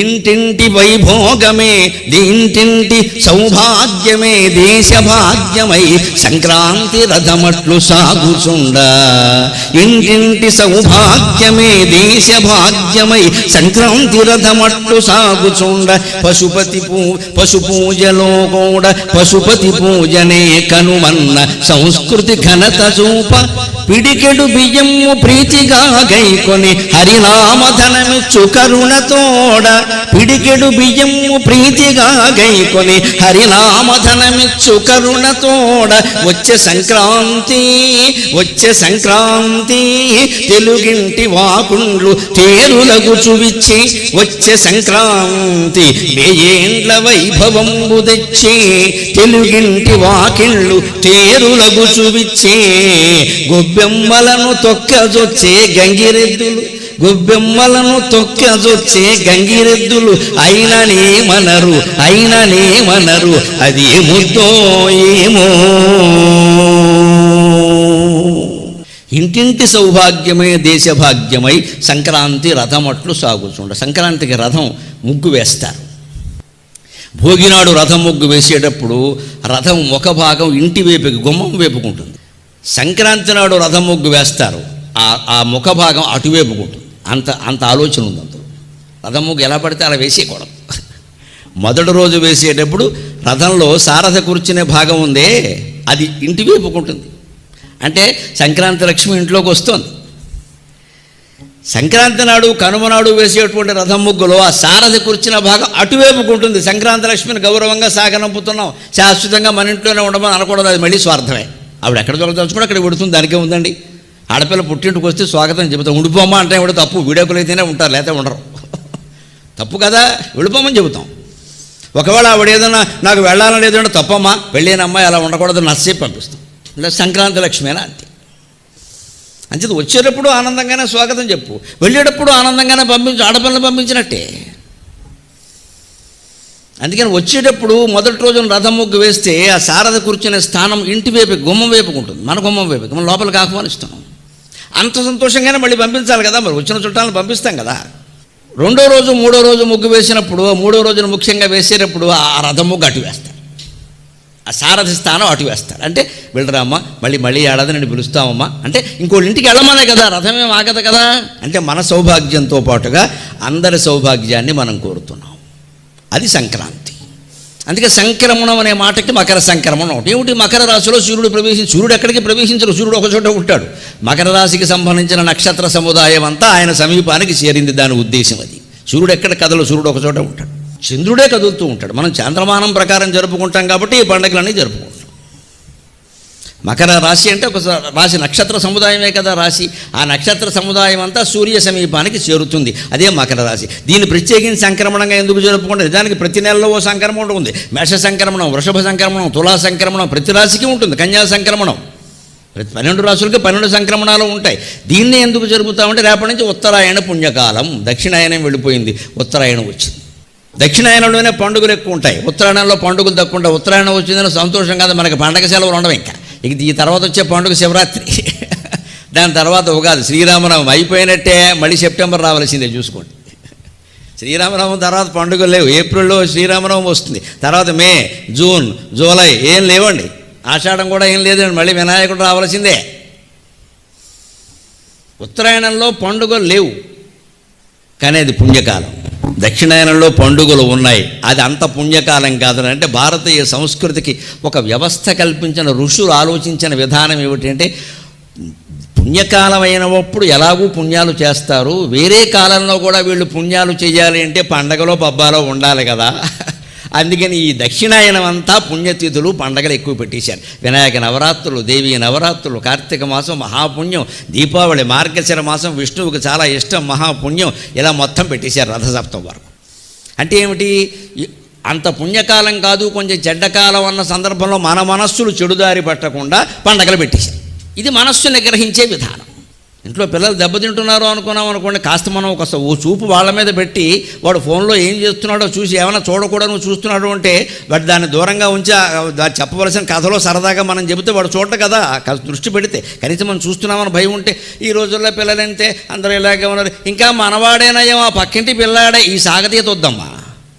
ఇంటింటి వైభోగమే దీంటింటి సౌభాగ్యమే దేశభాగ్యమై సంక్రాంతి రథమట్లు సాగుచుండ. ఇంటింటి సౌభాగ్యమే దేశభాగ్యమై సంక్రాంతి రథమట్లు సాగుచుండ. పశుపతి పూ పశు పూజలో కూడా పశుపతి పూజనే కనుమన్న సంస్కృతి ఘనత చూప. పిడికెడు బియ్యము ప్రీతిగా గైకొని హరినామధనమిచ్చు కరుణతోడ పిడికెడు బియ్యము ప్రీతిగా గైకొని హరినామధనమిచ్చు కరుణతోడ. వచ్చే సంక్రాంతి వచ్చే సంక్రాంతి తెలుగింటి వాకుండ్లు తేరులగు చువిచ్చి వచ్చే సంక్రాంతి వేయేండ్ల వైభవంబు తెచ్చి తెలుగింటి వాకిళ్ళు తేరులగు చూవిచ్చే గొబ్బెమ్మలను తొక్కజొచ్చే గంగిరెద్దులు గొబ్బెమ్మలను తొక్కజొచ్చే గంగిరెద్దులు అయిననే మనరు అయిననే మనరు. అది ఏముద్దో ఏమో. ఇంటింటి సౌభాగ్యమే దేశభాగ్యమై సంక్రాంతి రథమట్లు సాగుచుండ సంక్రాంతికి రథం ముగ్గు వేస్తారు. భోగినాడు రథం ముగ్గు వేసేటప్పుడు రథం ఒక భాగం ఇంటి వైపుకి గుమ్మం వేపుకుంటుంది. సంక్రాంతి నాడు రథం ముగ్గు వేస్తారు. ఆ ఆ ముఖ భాగం అటువైపుకుంటుంది. అంత అంత ఆలోచన ఉంది అందులో. రథం ముగ్గు ఎలా పడితే అలా వేసేయకూడదు. మొదటి రోజు వేసేటప్పుడు రథంలో సారథ కూర్చునే భాగం ఉందే అది ఇంటి వేపుకుంటుంది అంటే సంక్రాంతి లక్ష్మి ఇంట్లోకి వస్తుంది. సంక్రాంతి నాడు కనుమ నాడు వేసేటువంటి రథం ముగ్గులో ఆ సారథి కూర్చున్న భాగం అటువైపుకు ఉంటుంది. సంక్రాంతి లక్ష్మిని గౌరవంగా సాగనంపుతున్నాం. శాశ్వతంగా మన ఇంట్లోనే ఉండమని అనకూడదు. అది మళ్ళీ స్వార్థమే. ఆవిడ ఎక్కడ దొరకదలుచుకుంటే అక్కడ పెడుతుంది. దానికే ఉందండి. ఆడపిల్ల పుట్టింటికి వస్తే స్వాగతం చెబుతాం. ఉండిపోమా అంటే కూడా తప్పు. వీడియోకులు అయితేనే ఉంటారు లేకపోతే ఉండరు. తప్పు కదా. వెళ్ళిపోమని చెబుతాం. ఒకవేళ ఆవిడ ఏదైనా నాకు వెళ్ళాలని లేదంటే తప్పమ్మా పెళ్ళైన అమ్మాయి అలా ఉండకూడదు నచ్చే పంపిస్తాం. ఇలా సంక్రాంతి లక్ష్మేనా అంతే. అంచేది వచ్చేటప్పుడు ఆనందంగానే స్వాగతం చెప్పు. వెళ్ళేటప్పుడు ఆనందంగానే పంపించు ఆడపిల్లని పంపించినట్టే. అందుకని వచ్చేటప్పుడు మొదటి రోజున రథం ముగ్గు వేస్తే ఆ శారద కూర్చునే స్థానం ఇంటి వైపు గుమ్మం వైపుకు ఉంటుంది. మన గుమ్మం వైపు మనం లోపలికి ఆహ్వానిస్తున్నాం అంత సంతోషంగానే మళ్ళీ పంపించాలి కదా. మరి వచ్చిన చుట్టాలను పంపిస్తాం కదా. రెండో రోజు మూడో రోజు ముగ్గు వేసినప్పుడు మూడో రోజున ముఖ్యంగా వేసేటప్పుడు ఆ రథం ముగ్గు అటు వేస్తారు. ఆ సారథి స్థానం అటు వేస్తారు. అంటే వెళ్ళరామ్మా మళ్ళీ మళ్ళీ ఏడాది నేను పిలుస్తామమ్మా అంటే ఇంకోళ్ళ ఇంటికి వెళ్ళమనే కదా రథమేం ఆగదు కదా. అంటే మన సౌభాగ్యంతో పాటుగా అందరి సౌభాగ్యాన్ని మనం కోరుతున్నాం. అది సంక్రాంతి. అందుకే సంక్రమణం అనే మాటకి మకర సంక్రమణం ఒకటి. ఏమిటి? మకర రాశిలో సూర్యుడు ప్రవేశించి సూర్యుడు ఎక్కడికి ప్రవేశించరు సూర్యుడు ఒక చోట ఉంటాడు. మకర రాశికి సంబంధించిన నక్షత్ర సముదాయం అంతా ఆయన సమీపానికి చేరింది దాని ఉద్దేశం అది. సూర్యుడు ఎక్కడ కదలు సూర్యుడు ఒక చోట ఉంటాడు. చంద్రుడే కదులుతూ ఉంటాడు. మనం చాంద్రమానం ప్రకారం జరుపుకుంటాం కాబట్టి ఈ పండుగలన్నీ జరుపుకుంటాం. మకర రాశి అంటే ఒక రాశి నక్షత్ర సముదాయమే కదా రాశి. ఆ నక్షత్ర సముదాయం అంతా సూర్య సమీపానికి చేరుతుంది. అదే మకర రాశి. దీన్ని ప్రత్యేకించి సంక్రమణంగా ఎందుకు జరుపుకుంటుంది దానికి ప్రతి నెలలో ఓ సంక్రమణం ఉంది మేష సంక్రమణం వృషభ సంక్రమణం తులా సంక్రమణం ప్రతి రాశికి ఉంటుంది. కన్యా సంక్రమణం. ప్రతి పన్నెండు రాసులకి పన్నెండు సంక్రమణాలు ఉంటాయి. దీన్ని ఎందుకు జరుపుతామంటే రేపటి నుంచి ఉత్తరాయణ పుణ్యకాలం. దక్షిణాయనం వెళ్ళిపోయింది. ఉత్తరాయణం వచ్చింది. దక్షిణాయనంలోనే పండుగలు ఎక్కువ ఉంటాయి. ఉత్తరాయణంలో పండుగలు తక్కువ ఉంటాయి. ఉత్తరాయణం వచ్చిందని సంతోషం కాదు. మనకి పండగ సెలవులు ఉండవు ఇంకా. ఇక ఈ తర్వాత వచ్చే పండుగ శివరాత్రి. దాని తర్వాత ఉగాది. శ్రీరామనవమి అయిపోయినట్టే మళ్ళీ సెప్టెంబర్ రావాల్సిందే చూసుకోండి. శ్రీరామనవమి తర్వాత పండుగలు లేవు. ఏప్రిల్లో శ్రీరామనవమి వస్తుంది. తర్వాత మే జూన్ జూలై ఏం లేవండి. ఆషాఢం కూడా ఏం లేదండి. మళ్ళీ వినాయకుడు రావాల్సిందే. ఉత్తరాయణంలో పండుగలు లేవు. కానీ అది పుణ్యకాలం. దక్షిణాయనంలో పండుగలు ఉన్నాయి. అది అంత పుణ్యకాలం కాదు అంటే భారతీయ సంస్కృతికి ఒక వ్యవస్థ కల్పించిన ఋషులు ఆలోచించిన విధానం ఏమిటంటే పుణ్యకాలం అయినప్పుడు ఎలాగూ పుణ్యాలు చేస్తారు. వేరే కాలంలో కూడా వీళ్ళు పుణ్యాలు చేయాలి అంటే పండగలో పబ్బాలో ఉండాలి కదా. అందుకని ఈ దక్షిణాయనం అంతా పుణ్యతిథులు పండగలు ఎక్కువ పెట్టేశారు. వినాయక నవరాత్రులు దేవి నవరాత్రులు కార్తీక మాసం మహాపుణ్యం దీపావళి మార్గశిర మాసం విష్ణువుకు చాలా ఇష్టం మహాపుణ్యం ఇలా మొత్తం పెట్టేశారు రథసప్తం వరకు. అంటే ఏమిటి? అంత పుణ్యకాలం కాదు కొంచెం చెడ్డకాలం అన్న సందర్భంలో మన మనస్సులు చెడుదారి పట్టకుండా పండగలు పెట్టేశారు. ఇది మనస్సును గ్రహించే విధానం. ఇంట్లో పిల్లలు దెబ్బతింటున్నారు అనుకున్నాం అనుకోండి కాస్త మనం ఒక ఓ చూపు వాళ్ళ మీద పెట్టి వాడు ఫోన్లో ఏం చేస్తున్నాడో చూసి ఏమైనా చూడకూడదు నువ్వు చూస్తున్నాడు అంటే వాడు దాన్ని దూరంగా ఉంచి చెప్పవలసిన కథలో సరదాగా మనం చెబితే వాడు చూడట కదా దృష్టి పెడితే కనీసం మనం చూస్తున్నామని భయం ఉంటే ఈ రోజుల్లో పిల్లలంతే అందరూ ఇలాగే ఉన్నారు. ఇంకా మనవాడేనయ్యో ఆ పక్కింటి పిల్లాడే ఈ సాగతీత వద్దమ్మా.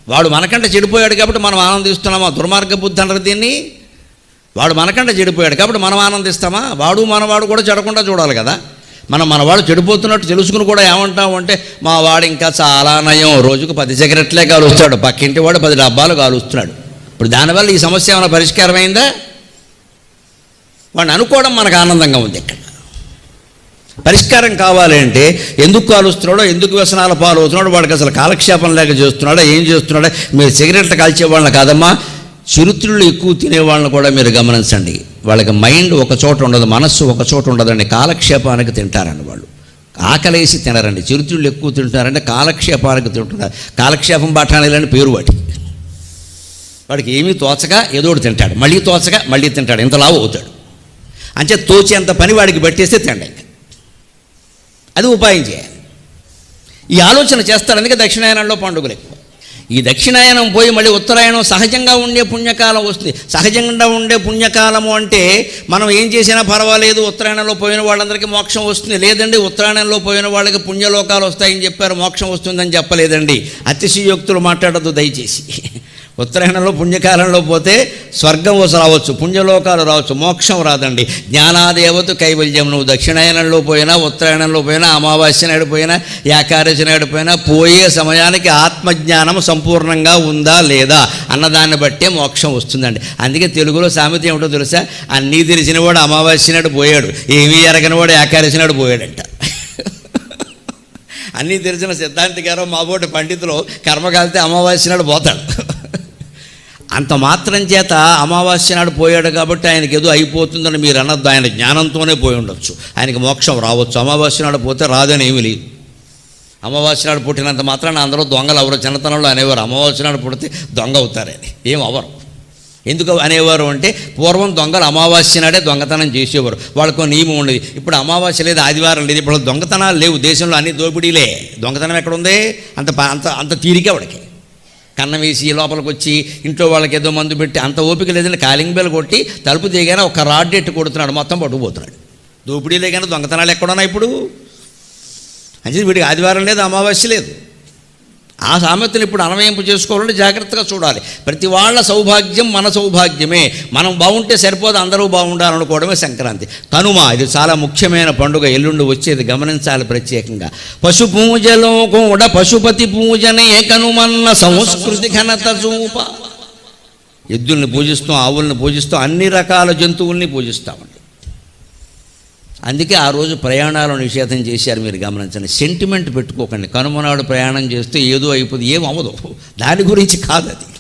వాడు మనకంటే చెడిపోయాడు కాబట్టి మనం ఆనందిస్తున్నామా? దుర్మార్గ బుద్ధి అంటారు దీన్ని. వాడు మనకంటే చెడిపోయాడు కాబట్టి మనం ఆనందిస్తామా? వాడు మనవాడు కూడా చెడకుండా చూడాలి కదా. మనం మనవాడు చెడిపోతున్నట్టు తెలుసుకుని కూడా ఏమంటాం అంటే మా వాడు ఇంకా చాలా నయం. రోజుకు పది సిగరెట్లే కాలుస్తాడు. పక్కింటి వాడు పది డబ్బాలు కాలుస్తున్నాడు. ఇప్పుడు దానివల్ల ఈ సమస్య ఏమైనా పరిష్కారం అయిందా వాడిని అనుకోవడం మనకు ఆనందంగా ఉంది ఇక్కడ. పరిష్కారం కావాలి అంటే ఎందుకు కాలుస్తున్నాడో ఎందుకు వ్యసనాల పాలవుతున్నాడో వాడికి అసలు కాలక్షేపం లేక చేస్తున్నాడో ఏం చేస్తున్నాడో? మీరు సిగరెట్లు కాల్చే వాళ్ళని కాదమ్మా. చిరుతిళ్ళు ఎక్కువ తినే వాళ్ళని కూడా మీరు గమనించండి. వాళ్ళకి మైండ్ ఒక చోట ఉండదు మనస్సు ఒక చోట ఉండదండి కాలక్షేపానికి తింటారండి వాళ్ళు. ఆకలేసి తినరండి. చిరుతిళ్ళు ఎక్కువ తింటారంటే కాలక్షేపానికి తింటున్నారు. కాలక్షేపం బఠానీలని పేరు వాటి వాడికి ఏమీ తోచక ఏదోడు తింటాడు. మళ్ళీ తోచక మళ్ళీ తింటాడు. ఇంత లావు అవుతాడు. అంటే తోచేంత పని వాడికి పెట్టేస్తే తిండి ఇంకా. అది ఉపాయం చేయాలి. ఈ ఆలోచన చేస్తారు అందుకే దక్షిణాయనంలో పండుగలు ఎక్కువ. ఈ దక్షిణాయనం పోయి మళ్ళీ ఉత్తరాయణం సహజంగా ఉండే పుణ్యకాలం వస్తుంది. సహజంగా ఉండే పుణ్యకాలము అంటే మనం ఏం చేసినా పర్వాలేదు ఉత్తరాయణంలో పోయిన వాళ్ళందరికీ మోక్షం వస్తుంది. లేదండి ఉత్తరాయణంలో పోయిన వాళ్ళకి పుణ్యలోకాలు వస్తాయని చెప్పారు మోక్షం వస్తుందని చెప్పలేదండి. అతిశయోక్తులు మాట్లాడద్దు దయచేసి. ఉత్తరాయణంలో పుణ్యకాలంలో పోతే స్వర్గం రావచ్చు పుణ్యలోకాలు రావచ్చు మోక్షం రాదండి. జ్ఞానాదేవత కైవల్యం నువ్వు దక్షిణాయనంలో పోయినా ఉత్తరాయణంలో పోయినా అమావాస్య నాడు పోయినా ఏకాదశి నాడు పోయినా పోయే సమయానికి ఆత్మజ్ఞానం సంపూర్ణంగా ఉందా లేదా అన్నదాన్ని బట్టే మోక్షం వస్తుందండి. అందుకే తెలుగులో సామెత ఏమిటో తెలుసా? అన్నీ తెలిసినవాడు అమావాస్య నాడు పోయాడు ఏమీ ఎరగనివాడు ఏకాదశి నాడు పోయాడంట. అన్నీ తెలిసిన సిద్ధాంతి గారు మాబోటి పండితులు కర్మకాలితే అమావాస్య నాడు పోతాడు అంత మాత్రం చేత అమావాస్య నాడు పోయాడు కాబట్టి ఆయనకి ఏదో అయిపోతుందని మీరు అనొద్దు. ఆయన జ్ఞానంతోనే పోయి ఉండొచ్చు. ఆయనకి మోక్షం రావచ్చు. అమావాస్య నాడు పోతే రాదని ఏమీ లేదు. అమావాస్య నాడు పుట్టినంత మాత్రాన అందరూ దొంగలు ఎవరు? చిన్నతనంలో అనేవారు. అమావాస్య నాడు పుడితే దొంగ అవుతారని. ఏం అవరు. ఎందుకు అనేవారు అంటే పూర్వం దొంగలు అమావాస్య నాడే దొంగతనం చేసేవారు. వాళ్ళకు నియమం ఉండేది. ఇప్పుడు అమావాస్య లేదు ఆదివారం లేదు. ఇప్పుడు దొంగతనాలు లేవు. దేశంలో అన్ని దోపిడీలే. దొంగతనం ఎక్కడ ఉంది? అంత అంత అంత తీరికే వాడికి. కన్నం వేసి లోపలికి వచ్చి ఇంట్లో వాళ్ళకి ఏదో మందు పెట్టి అంత ఓపిక లేదని కాలింగ్ బెల్ కొట్టి తలుపు దిగానే ఒక రాడ్ ఎట్టు కొడుతున్నాడు. మొత్తం పట్టుకుపోతున్నాడు. దోపిడీలే కానీ దొంగతనాలు ఎక్కడున్నాయి ఇప్పుడు? అంటే వీడికి ఆదివారం లేదు అమావాస్య లేదు. ఆ సామెతను ఇప్పుడు అన్వయింపు చేసుకోవాలంటే జాగ్రత్తగా చూడాలి. ప్రతి వాళ్ళ సౌభాగ్యం మన సౌభాగ్యమే. మనం బాగుంటే సరిపోదు అందరూ బాగుండాలనుకోవడమే సంక్రాంతి. కనుమ ఇది చాలా ముఖ్యమైన పండుగ ఎల్లుండి వచ్చేది గమనించాలి ప్రత్యేకంగా. పశు పూజలో కూడా పశుపతి పూజనే కనుమన్న సంస్కృతి ఘనత చూప. ఎద్దుల్ని పూజిస్తాం ఆవుల్ని పూజిస్తాం అన్ని రకాల జంతువుల్ని పూజిస్తామండి. అందుకే ఆ రోజు ప్రయాణాలు నిషేధం చేశారు మీరు గమనించండి. సెంటిమెంట్ పెట్టుకోకండి. కనుమనాడు ప్రయాణం చేస్తే ఏదో అయిపోతుంది ఏం అవ్వదు. దాని గురించి కాదు అది.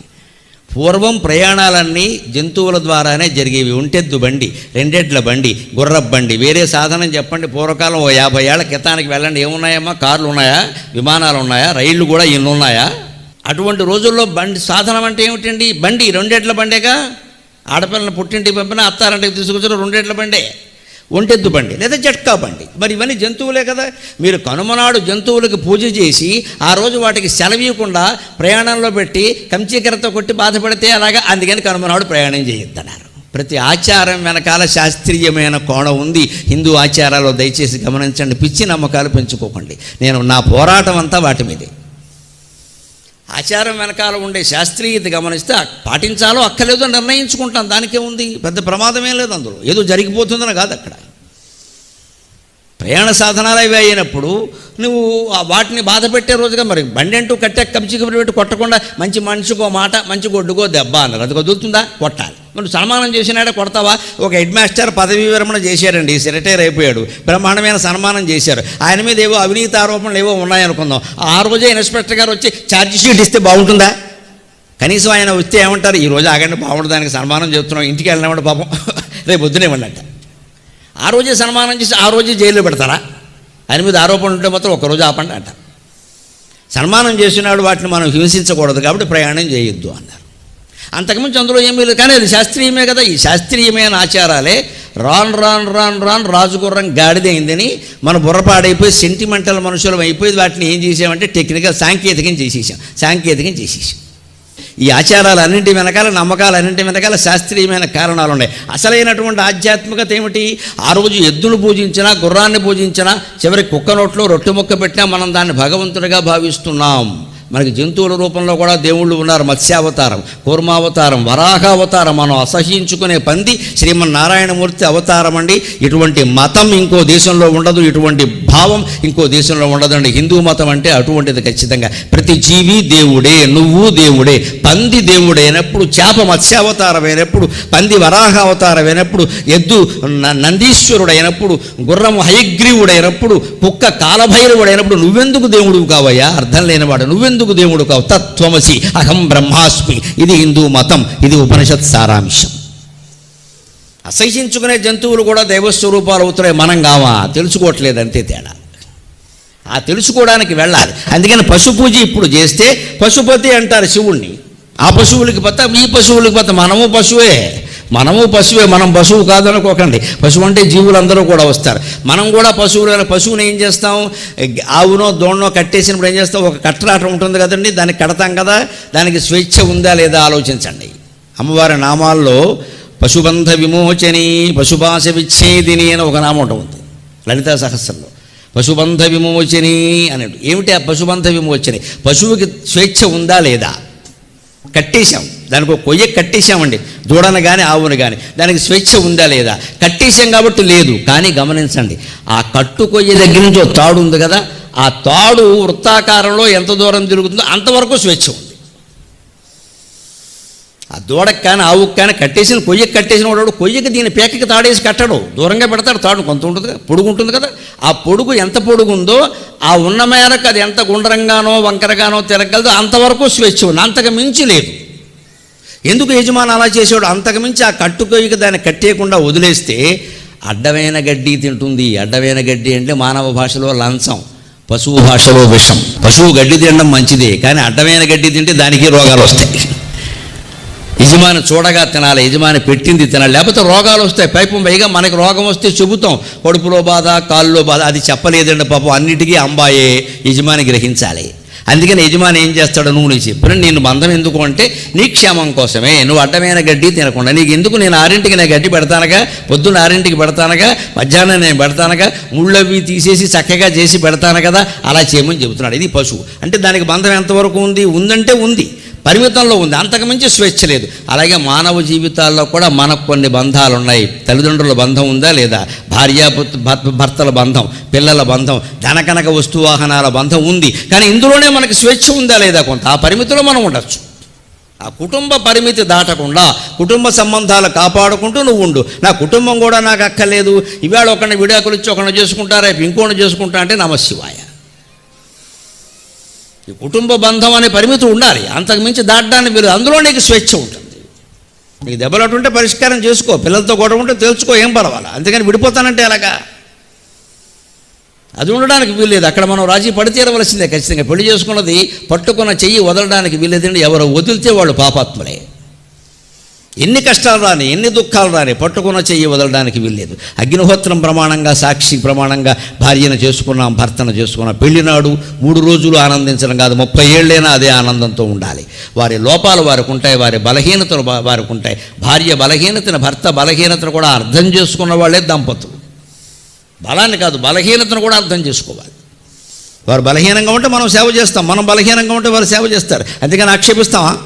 పూర్వం ప్రయాణాలన్నీ జంతువుల ద్వారానే జరిగేవి. ఒంటెద్దు బండి రెండెడ్ల బండి గుర్ర బండి. వేరే సాధనం చెప్పండి పూర్వకాలం ఓ యాభై ఏళ్ళ క్రితానికి వెళ్ళండి. ఏమున్నాయమ్మా? కార్లు ఉన్నాయా? విమానాలు ఉన్నాయా? రైళ్ళు కూడా ఇన్ని ఉన్నాయా? అటువంటి రోజుల్లో బండి సాధనం అంటే ఏమిటండి? బండి రెండేట్ల బండేగా? ఆడపిల్లని పుట్టింటికి పంపిన అత్తారింటికి తీసుకొచ్చిన రెండేట్ల బండే. ఒంటెద్దు బండి లేదా జట్కా బండి. మరి ఇవన్నీ జంతువులే కదా. మీరు కనుమనాడు జంతువులకు పూజ చేసి ఆ రోజు వాటికి సెలవీయకుండా ప్రయాణంలో పెట్టి కంచీకరత కొట్టి బాధపడితే అలాగా అందుకని కనుమనాడు ప్రయాణం చేయొద్దన్నారు. ప్రతి ఆచారం వెనకాల శాస్త్రీయమైన కోణం ఉంది. హిందూ ఆచారాలు దయచేసి గమనించండి. పిచ్చి నమ్మకాలు పెంచుకోకండి. నేను నా పోరాటం అంతా వాటి మీదే. ఆచారం వెనకాల ఉండే శాస్త్రీయత గమనిస్తే పాటించాలో అక్కర్లేదో నిర్ణయించుకుంటాం. దానికే ఉంది. పెద్ద ప్రమాదమే లేదు అందులో. ఏదో జరిగిపోతుందని కాదు అక్కడ. ప్రయాణ సాధనాలు అవి అయినప్పుడు నువ్వు వాటిని బాధ పెట్టే రోజుగా మరి బండి అంటూ కట్టే కంచికి పెట్టి కొట్టకుండా మంచి మనిషికో మాట మంచి గొడ్డుకో దెబ్బ అన్నారు. అది కుదురుతుందా కొట్టాలి. నువ్వు సన్మానం చేసినాడే కొడతావా? ఒక హెడ్ మాస్టర్ పదవీ విరమణ చేశారండి రిటైర్ అయిపోయాడు. బ్రహ్మాండమైన సన్మానం చేశారు. ఆయన మీద ఏవో అవినీతి ఆరోపణలు ఏవో ఉన్నాయనుకుందాం. ఆ రోజే ఇన్స్పెక్టర్ గారు వచ్చి ఛార్జ్ షీట్ ఇస్తే బాగుంటుందా? కనీసం ఆయన వస్తే ఏమంటారు? ఈ రోజు ఆగండి బాగుండదు దానికి సన్మానం చేస్తున్నాం ఇంటికి వెళ్ళినామంటే పాపం. రేపు పొద్దునే ఇవ్వండి ఆ రోజే సన్మానం చేసి ఆ రోజే జైల్లో పెడతారా? ఆయన మీద ఆరోపణలు ఉంటే మాత్రం ఒకరోజు ఆపండి అంట. సన్మానం చేసినాడు వాటిని మనం హింసించకూడదు కాబట్టి ప్రయాణం చేయొద్దు అన్నారు. అంతకుమించి అందులో ఏమీ లేదు కానీ అది శాస్త్రీయమే కదా. ఈ శాస్త్రీయమైన ఆచారాలే రాన్ రాన్ రాన్ రాన్ రాజుగుర్రం గాడిదైందని మన బుర్రపాడైపోయి సెంటిమెంటల్ మనుషులం అయిపోయి వాటిని ఏం చేసామంటే టెక్నికల్ సాంకేతికం చేసేసాం సాంకేతికం చేసేసాం. ఈ ఆచారాలన్నింటి వెనకాల నమ్మకాలన్నింటి వెనకాల శాస్త్రీయమైన కారణాలు ఉన్నాయి అసలైనటువంటి ఆధ్యాత్మికత ఏమిటి? ఆ రోజు ఎద్దును పూజించినా గుర్రాన్ని పూజించినా చివరి కుక్క నోట్లో రొట్టె ముక్క పెట్టినా మనం దాన్ని భగవంతుడిగా భావిస్తున్నాం. మనకి జంతువుల రూపంలో కూడా దేవుళ్ళు ఉన్నారు. మత్స్యావతారం కూర్మావతారం వరాహావతారం మనం అసహించుకునే పంది శ్రీమన్నారాయణమూర్తి అవతారం అండి. ఇటువంటి మతం ఇంకో దేశంలో ఉండదు ఇటువంటి భావం ఇంకో దేశంలో ఉండదండి. హిందూ మతం అంటే అటువంటిది ఖచ్చితంగా. ప్రతి జీవి దేవుడే నువ్వు దేవుడే పంది దేవుడైనప్పుడు చేప మత్స్యావతారమైనప్పుడు పంది వరాహావతారమైనప్పుడు ఎద్దు న- నందీశ్వరుడైనప్పుడు గుర్రం హయగ్రీవుడైనప్పుడు కుక్క కాలభైరవుడైనప్పుడు నువ్వెందుకు దేవుడు కావయ్యా? అర్థం లేనివాడు. నువ్వెందుకు దేవుడు కావు? తత్వమసి అహం బ్రహ్మాస్మి. ఇది హిందూ మతం ఇది ఉపనిషత్ సారాంశం. అసహించుకునే జంతువులు కూడా దైవస్వరూపాలు అవుతున్నాయి మనం కావా? తెలుసుకోవట్లేదు అంతే తేడా. ఆ తెలుసుకోవడానికి వెళ్ళాలి. అందుకని పశు పూజ ఇప్పుడు చేస్తే పశుపతి అంటారు శివుణ్ణి. ఆ పశువులకి పత్త ఈ పశువులకి పత్త మనము పశువే. మనము పశువే మనం పశువు కాదనుకోకండి. పశువు అంటే జీవులందరూ కూడా వస్తారు. మనం కూడా పశువులు పశువుని ఏం చేస్తాం? ఆవునో దోణనో కట్టేసినప్పుడు ఏం చేస్తాం? ఒక కట్టలాట ఉంటుంది కదండి దాన్ని కడతాం కదా దానికి స్వేచ్ఛ ఉందా లేదా ఆలోచించండి. అమ్మవారి నామాల్లో పశుబంధ విమోచని పశుభాష విచ్ఛేదిని అని ఒక నామం ఉంటుంది లలితా సహస్రంలో. పశుబంధ విమోచని అన్నట్టు ఏమిటి ఆ పశుబంధ విమోచని? పశువుకి స్వేచ్ఛ ఉందా లేదా? కట్టేశాం. దానికి ఒక కొయ్య కట్టేశామండి. దూడను కానీ ఆవును కానీ దానికి స్వేచ్ఛ ఉందా లేదా? కట్టేశాం కాబట్టి లేదు. కానీ గమనించండి ఆ కట్టు కొయ్య దగ్గర నుంచి ఒక తాడు ఉంది కదా ఆ తాడు వృత్తాకారంలో ఎంత దూరం తిరుగుతుందో అంతవరకు స్వేచ్ఛ ఉంది. ఆ దూడకు కానీ ఆవుకు కానీ కట్టేసిన కొయ్యకి కట్టేసిన వాడు కొయ్యకి దీని పేకకి తాడేసి కట్టడు. దూరంగా పెడతాడు. తాడు కొంత ఉంటుంది కదా పొడుగు ఉంటుంది కదా. ఆ పొడుగు ఎంత పొడుగు ఉందో ఆ ఉన్న మేరకు అది ఎంత గుండ్రంగానో వంకరగానో తిరగలదో అంతవరకు స్వేచ్ఛ ఉంది. అంతకు మించి లేదు. ఎందుకు యజమాని అలా చేసాడు అంతకుమించి ఆ కట్టుకొయ్యకి దాన్ని కట్టేయకుండా వదిలేస్తే అడ్డమైన గడ్డి తింటుంది. అడ్డమైన గడ్డి అంటే మానవ భాషలో లంచం పశువు భాషలో విషం. పశువు గడ్డి తినడం మంచిదే కానీ అడ్డమైన గడ్డి తింటే దానికి రోగాలు వస్తాయి. యజమాని చూడగా తినాలి యజమాని పెట్టింది తినాలి. లేకపోతే రోగాలు వస్తాయి. పైపు పైగా మనకి రోగం వస్తే చెబుతాం. కడుపులో బాధ కాళ్ళలో బాధ అది చెప్పలేదండి పాపం. అన్నిటికీ అంబాయే యజమాని గ్రహించాలి. అందుకని యజమాని ఏం చేస్తాడు? నువ్వు నీ చెప్పిన నేను బంధం ఎందుకు అంటే నీ క్షేమం కోసమే. నువ్వు అడ్డమైన గడ్డి తినకుండా నీకు ఎందుకు నేను ఆరింటికి నేను గడ్డి పెడతానగా? పొద్దున్న ఆరింటికి పెడతానగా? మధ్యాహ్నం నేను పెడతానగా? ముళ్ళవి తీసేసి చక్కగా చేసి పెడతాను కదా? అలా చేయమని చెబుతున్నాడు. ఇది పశువు. అంటే దానికి బంధం ఎంతవరకు ఉంది? ఉందంటే ఉంది. పరిమితంలో ఉంది. అంతకుమించి స్వేచ్ఛ లేదు. అలాగే మానవ జీవితాల్లో కూడా మనకు కొన్ని బంధాలు ఉన్నాయి తల్లిదండ్రుల బంధం ఉందా లేదా? భార్యాపుత్ర భర్తల బంధం పిల్లల బంధం ధనకనక వస్తు వాహనాల బంధం ఉంది. కానీ ఇందులోనే మనకి స్వేచ్ఛ ఉందా లేదా కొంత? ఆ పరిమితిలో మనం ఉండొచ్చు. ఆ కుటుంబ పరిమితి దాటకుండా కుటుంబ సంబంధాలు కాపాడుకుంటూ నువ్వు ఉండు. నా కుటుంబం కూడా నాకు అక్కర్లేదు. ఇవాళ ఒకరిని విడాకులు ఇచ్చి ఒకరిని చేసుకుంటా రేపు ఇంకోటి చేసుకుంటా అంటే నమశివాయ. ఈ కుటుంబ బంధం అనే పరిమితి ఉండాలి. అంతకు మించి దాటడానికి వీలు. అందులో నీకు స్వేచ్ఛ ఉంటుంది. నీకు దెబ్బలాట ఉంటే పరిష్కారం చేసుకో. పిల్లలతో గొడవ ఉంటే తెలుసుకో ఏం పర్వాలా? అందుకని విడిపోతానంటే ఎలాగా? అది ఉండడానికి వీల్లేదు. అక్కడ మనం రాజీ పడి తీరవలసిందే ఖచ్చితంగా. పెళ్ళి చేసుకున్నది పట్టుకున్న చెయ్యి వదలడానికి వీల్లేదండి ఎవరు వదిలితే వాళ్ళు పాపాత్ములే. ఎన్ని కష్టాలు రాని ఎన్ని దుఃఖాలు రాని పట్టుకున్న చెయ్యి వదలడానికి వీల్లేదు. అగ్నిహోత్రం ప్రమాణంగా సాక్షి ప్రమాణంగా భార్యను చేసుకున్నాం భర్తను చేసుకున్నాం. పెళ్ళినాడు మూడు రోజులు ఆనందించడం కాదు ముప్పై ఏళ్ళైనా అదే ఆనందంతో ఉండాలి. వారి లోపాలు వారికి ఉంటాయి వారి బలహీనతలు వారికి ఉంటాయి. భార్య బలహీనతను భర్త బలహీనతను కూడా అర్థం చేసుకున్న వాళ్ళే దంపతులు. బలాన్ని కాదు బలహీనతను కూడా అర్థం చేసుకోవాలి. వారు బలహీనంగా ఉంటే మనం సేవ చేస్తాం మనం బలహీనంగా ఉంటే వారు సేవ చేస్తారు. అందుకని ఆక్షేపిస్తామా?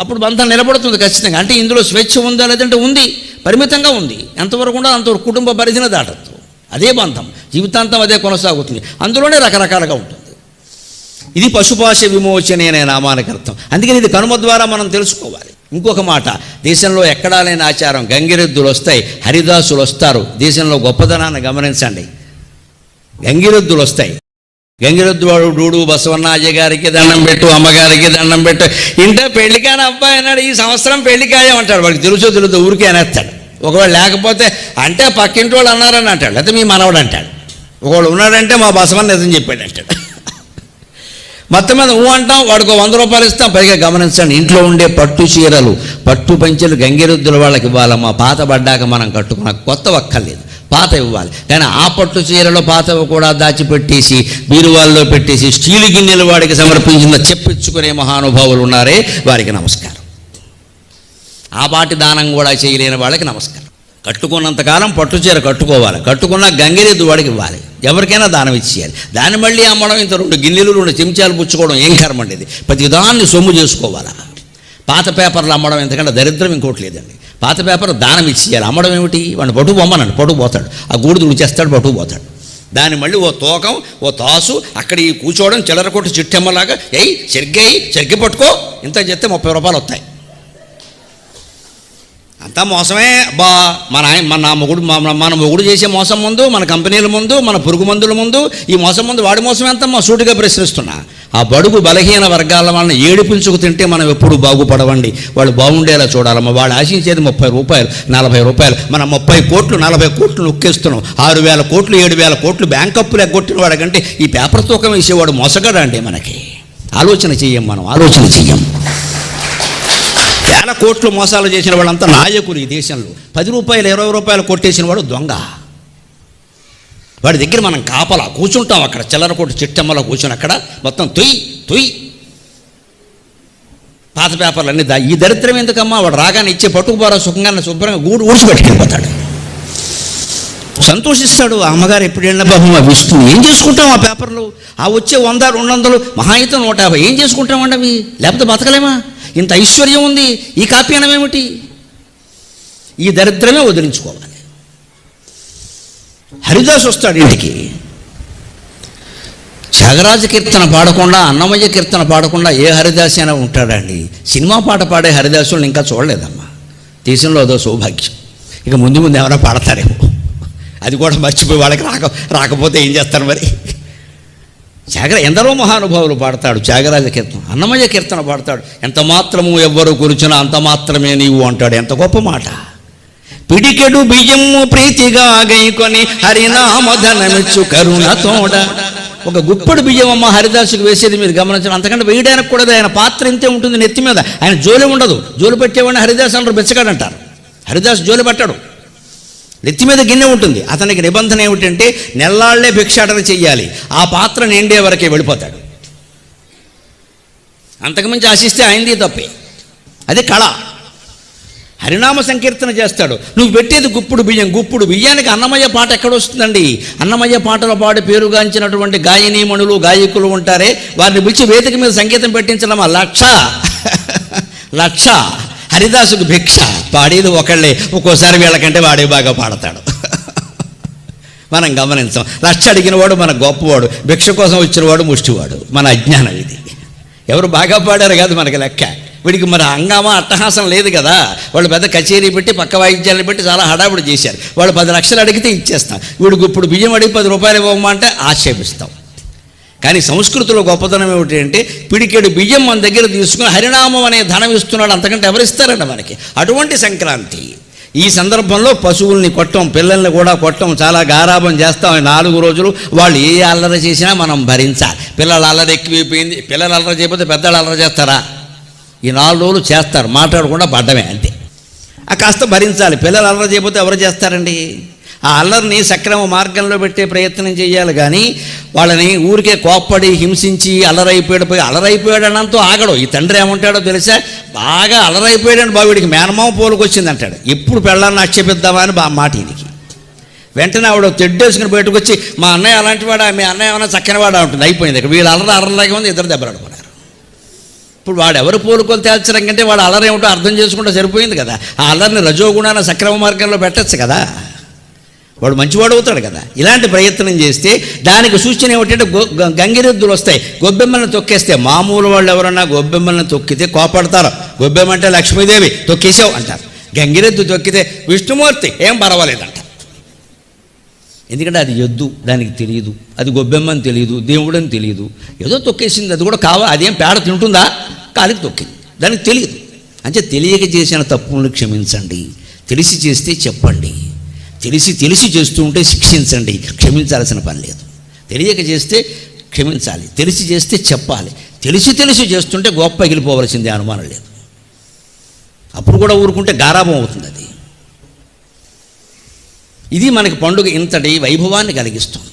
అప్పుడు బంధం నిలబడుతుంది ఖచ్చితంగా. అంటే ఇందులో స్వేచ్ఛ ఉందా లేదంటే ఉంది. పరిమితంగా ఉంది. ఎంతవరకు ఉందో అంతవరకు కుటుంబ పరిధిన దాటద్దు. అదే బంధం. జీవితాంతం అదే కొనసాగుతుంది. అందులోనే రకరకాలుగా ఉంటుంది. ఇది పశుపాశ విమోచనే అనే నామానికి అర్థం. అందుకని ఇది కనుమ ద్వారా మనం తెలుసుకోవాలి. ఇంకొక మాట. దేశంలో ఎక్కడా లేని ఆచారం. గంగిరెద్దులు వస్తాయి. హరిదాసులు వస్తారు. దేశంలో గొప్పదనాన్ని గమనించండి. గంగిరెద్దులు వస్తాయి. గంగిరెద్దు వాడు డూడు బసవన్న అజయ్ గారికి దండం పెట్టు అమ్మగారికి దండం పెట్టు. ఇంట పెళ్ళి కాని అబ్బాయి అన్నాడు ఈ సంవత్సరం పెళ్ళి అంటాడు. వాడికి తెలుసో తెలుసు ఊరికే అనేస్తాడు. ఒకవేళ లేకపోతే అంటే పక్కింటి వాళ్ళు అన్నారని అంటాడు లేకపోతే మీ మనవడు అంటాడు. ఒకవేళ ఉన్నాడంటే మా బసవన్న నిజం చెప్పాడు అంటాడు. మొత్తం మీద ఊ అంటాం వాడికి వంద రూపాయలు ఇస్తాం. పైగా గమనించండి ఇంట్లో ఉండే పట్టు చీరలు పట్టు పంచెలు గంగిరెద్దుల వాళ్ళకి ఇవ్వాలమ్మా పాత పడ్డాక మనం కట్టుకున్న కొత్త ఒక్కర్లేదు. పాత ఇవ్వాలి. కానీ ఆ పట్టు చీరలో పాతవి కూడా దాచిపెట్టేసి బీరువాల్లో పెట్టేసి స్టీలు గిన్నెలు వాడికి సమర్పించిన చెప్పించుకునే మహానుభావులు ఉన్నారే వారికి నమస్కారం. ఆ పాటి దానం కూడా చేయలేని వాళ్ళకి నమస్కారం. కట్టుకున్నంతకాలం పట్టు చీర కట్టుకోవాలి. కట్టుకున్న గంగిరెద్దు వాడికి ఇవ్వాలి. ఎవరికైనా దానం ఇచ్చేయాలి. దాన్ని మళ్ళీ అమ్మడం ఇంత రెండు గిన్నెలు రెండు చెంచాలు పుచ్చుకోవడం ఏం కర్మ అండి ఇది? సొమ్ము చేసుకోవాలా? పాత పేపర్లు అమ్మడం ఎందుకంటే దరిద్రం ఇంకోటి లేదండి. పాత పేపర్ దానం ఇచ్చేయాలి. అమ్మడం ఏమిటి? వాడిని పట్టుకు పొమ్మనండి పట్టుకు పోతాడు. ఆ గూడు తుడిచేస్తాడు పట్టుకు పోతాడు. దాన్ని మళ్ళీ ఓ తోకం ఓ తాసు అక్కడ ఈ కూర్చోవడం చిల్లర కొట్టు చిట్టెమ్మలాగా ఎయ్ సరిగ్గా ఎయ్ సరిగ్గా పట్టుకో. ఇంత చెప్తే ముప్పై రూపాయలు వస్తాయి. అంతా మోసమే. బా మన ఆయన మన మొగుడు మన మన మొగుడు చేసే మోసం ముందు మన కంపెనీల ముందు మన పురుగు మందుల ముందు ఈ మోసం ముందు వాడి మోసం ఎంత మా సూటిగా ప్రశ్నిస్తున్నా. ఆ బడుగు బలహీన వర్గాల వాళ్ళని ఏడిపించుకు తింటే మనం ఎప్పుడు బాగుపడవండి. వాళ్ళు బాగుండేలా చూడాలమ్మా. వాళ్ళు ఆశించేది ముప్పై రూపాయలు నలభై రూపాయలు. మనం ముప్పై కోట్లు నలభై కోట్లు నొక్కేస్తున్నాం. ఆరు వేల కోట్లు ఏడు వేల కోట్లు బ్యాంక్ అప్పులు ఎగ్గొట్టిన వాడికంటే ఈ పేపర్ తూకం వేసేవాడు మోసగాడు అండి మనకి. ఆలోచన చెయ్యం మనం ఆలోచన చెయ్యం. వేల కోట్లు మోసాలు చేసిన వాళ్ళంతా నాయకులు ఈ దేశంలో. పది రూపాయలు ఇరవై రూపాయలు కొట్టేసిన వాడు దొంగ. వాడి దగ్గర మనం కాపలా కూర్చుంటాం అక్కడ చిల్లర కొట్టు చిట్టమ్మలో కూర్చుని అక్కడ. మొత్తం తొయ్యి తొయ్యి పాత పేపర్లు అన్నీ దా ఈ దరిద్రం ఎందుకమ్మా? వాడు రాగానే ఇచ్చే పట్టుకుపోరా సుఖంగా శుభ్రంగా గూడు ఊడ్చిపెట్టుకెళ్ళిపోతాడు సంతోషిస్తాడు. ఆ అమ్మగారు ఎప్పుడు వెళ్ళిన బాబు మా ఏం చేసుకుంటాం ఆ పేపర్లు? ఆ వచ్చే వంద రెండు వందలు మహాయుతం నూట యాభై ఏం చేసుకుంటామండి అవి? లేకపోతే బతకలేమా? ఇంత ఐశ్వర్యం ఉంది. ఈ కాపీ అనమేమిటి ఈ దరిద్రమే వదిలించుకోవాలి. హరిదాస్ వస్తాడు ఇంటికి. త్యాగరాజ కీర్తన పాడకుండా అన్నమయ్య కీర్తన పాడకుండా ఏ హరిదాసి అయినా ఉంటాడండి. సినిమా పాట పాడే హరిదాసులను ఇంకా చూడలేదమ్మా. దేశంలో అదో సౌభాగ్యం. ఇక ముందు ముందు ఎవరైనా పాడతారేమో. అది కూడా మర్చిపోయి వాళ్ళకి రాక రాకపోతే ఏం చేస్తారు మరి? త్యాగర ఎందరో మహానుభావులు పాడతాడు త్యాగరాజ కీర్తన. అన్నమయ్య కీర్తన పాడతాడు. ఎంత మాత్రము ఎవ్వరు కూర్చున్నా అంత మాత్రమే నీవు అంటాడు. ఎంత గొప్ప మాట. పిడికెడు బియ్యము ప్రీతిగా గైకొని హరినామధనమిచ్చు కరుణ తోడ. ఒక గుప్పడు బియ్యం అమ్మ హరిదాసుకు వేసేది మీరు గమనించడం. అంతకంటే వేయడానికి కూడా ఆయన పాత్ర ఇంతే ఉంటుంది నెత్తి మీద. ఆయన జోలి ఉండదు. జోలు పెట్టేవాడిని హరిదాస్ అంటారు. బెచ్చగాడంటారు హరిదాస్ జోలి పట్టాడు. నెత్తి మీద గిన్నె ఉంటుంది. అతనికి నిబంధన ఏమిటంటే నెల్లాళ్ళే భిక్షాటన చెయ్యాలి. ఆ పాత్ర నిండే వరకే వెళ్ళిపోతాడు. అంతకుమించి ఆశిస్తే ఆయనది తప్పే. అది కళ. హరినామ సంకీర్తన చేస్తాడు. నువ్వు పెట్టేది గుప్పుడు బియ్యం. గుప్పుడు బియ్యానికి అన్నమయ్య పాట ఎక్కడ వస్తుందండి అన్నమయ్య పాటల పాడి పేరుగాంచినటువంటి గాయనీమణులు గాయకులు ఉంటారే. వారిని పిలిచి వేదిక మీద సంగీతం పెట్టించడమా? లక్ష. లక్ష. హరిదాసుకు భిక్ష. పాడేది ఒకళ్ళే. ఒక్కోసారి వీళ్ళకంటే వాడే బాగా పాడతాడు. మనం గమనించాం. లక్ష అడిగినవాడు మన గొప్పవాడు. భిక్ష కోసం వచ్చినవాడు ముష్టివాడు. మన అజ్ఞానం ఇది. ఎవరు బాగా పాడారు కాదు మనకి లెక్క. వీడికి మరి హంగామా అట్టహాసం లేదు కదా. వాళ్ళు పెద్ద కచేరీ పెట్టి పక్క వాయిద్యాలు పెట్టి చాలా హడావిడి చేశారు. వాళ్ళు పది లక్షలు అడిగితే ఇచ్చేస్తాం. వీడికి ఇప్పుడు బియ్యం అడిగి పది రూపాయలు ఇవ్వమంటే ఆక్షేపిస్తాం. కానీ సంస్కృతిలో గొప్పతనం ఏమిటి అంటే పిడికెడు బియ్యం మన దగ్గర తీసుకుని హరినామం అనే ధనం ఇస్తున్నాడు అంతకంటే ఎవరిస్తారండి మనకి? అటువంటి సంక్రాంతి. ఈ సందర్భంలో పశువుల్ని కొట్టం పిల్లల్ని కూడా కొట్టం చాలా గారాభం చేస్తాం. నాలుగు రోజులు వాళ్ళు ఏ అల్లరి చేసినా మనం భరించాలి. పిల్లలు అల్లరి ఎక్కువైపోయింది. పిల్లలు అల్లరి చేయకపోతే పెద్దలు అల్లరి చేస్తారా? ఈ నాలుగు రోజులు చేస్తారు మాట్లాడకుండా పడ్డమే అంతే. ఆ కాస్త భరించాలి. పిల్లలు అల్లరి చేయకపోతే ఎవరు చేస్తారండి? ఆ అల్లరిని సక్రమ మార్గంలో పెట్టే ప్రయత్నం చేయాలి కానీ వాళ్ళని ఊరికే కోప్పడి హింసించి అల్లరైపోయాడు పోయి అల్లరైపోయాడు అన్నంతో ఆగడు. ఈ తండ్రి ఏమంటాడో తెలుసా? బాగా అల్లరైపోయాడని బావిడికి మేనమామ పోలుకొచ్చింది అంటాడు. ఎప్పుడు పెళ్ళాన్ని ఆక్షేపిద్దామా అని బా మాట ఈయనకి. వెంటనే ఆవిడ తెడ్డేసుకుని బయటకు వచ్చి మా అన్నయ్య అలాంటి వాడా? మీ అన్నయ్య ఏమైనా చక్కని వాడా? ఉంటుంది అయిపోయింది. ఇక్కడ వీళ్ళు అల్లరి అల్లరిలాగే ఉంది ఇద్దరు దెబ్బలాడుకున్నారు. ఇప్పుడు వాడు ఎవరు పోలుకొని తేల్చడం కంటే వాడు అల్లరి ఏమిటో అర్థం చేసుకుంటే సరిపోయింది కదా. ఆ అల్లరిని రజోగుణాన సక్రమ మార్గంలో పెట్టచ్చు కదా. వాడు మంచివాడు అవుతాడు కదా. ఇలాంటి ప్రయత్నం చేస్తే దానికి సూచన ఏమిటంటే గంగిరెద్దులు వస్తాయి. గొబ్బెమ్మల్ని తొక్కేస్తే మామూలు వాళ్ళు ఎవరన్నా గొబ్బెమ్మల్ని తొక్కితే కోపడతారు. గొబ్బెమ్మ అంటే లక్ష్మీదేవి తొక్కేసావు అంటారు. గంగిరెద్దు తొక్కితే విష్ణుమూర్తి ఏం పర్వాలేదంట. ఎందుకంటే అది ఎద్దు దానికి తెలియదు. అది గొబ్బెమ్మని తెలియదు దేవుడని తెలియదు. ఏదో తొక్కేసింది అది కూడా కావా అదేం పేడ తింటుందా? కాలికి తొక్కింది. దానికి తెలియదు. అంటే తెలియక చేసిన తప్పులను క్షమించండి. తెలిసి చేస్తే చెప్పండి. తెలిసి తెలిసి చేస్తూ ఉంటే శిక్షించండి. క్షమించాల్సిన పని లేదు. తెలియక చేస్తే క్షమించాలి. తెలిసి చేస్తే చెప్పాలి. తెలిసి తెలిసి చేస్తుంటే గొప్ప ఎగిలిపోవలసిందే అనుమానం లేదు. అప్పుడు కూడా ఊరుకుంటే గారాభం అవుతుంది అది. ఇది మనకి పండుగ ఇంతటి వైభవాన్ని కలిగిస్తుంది.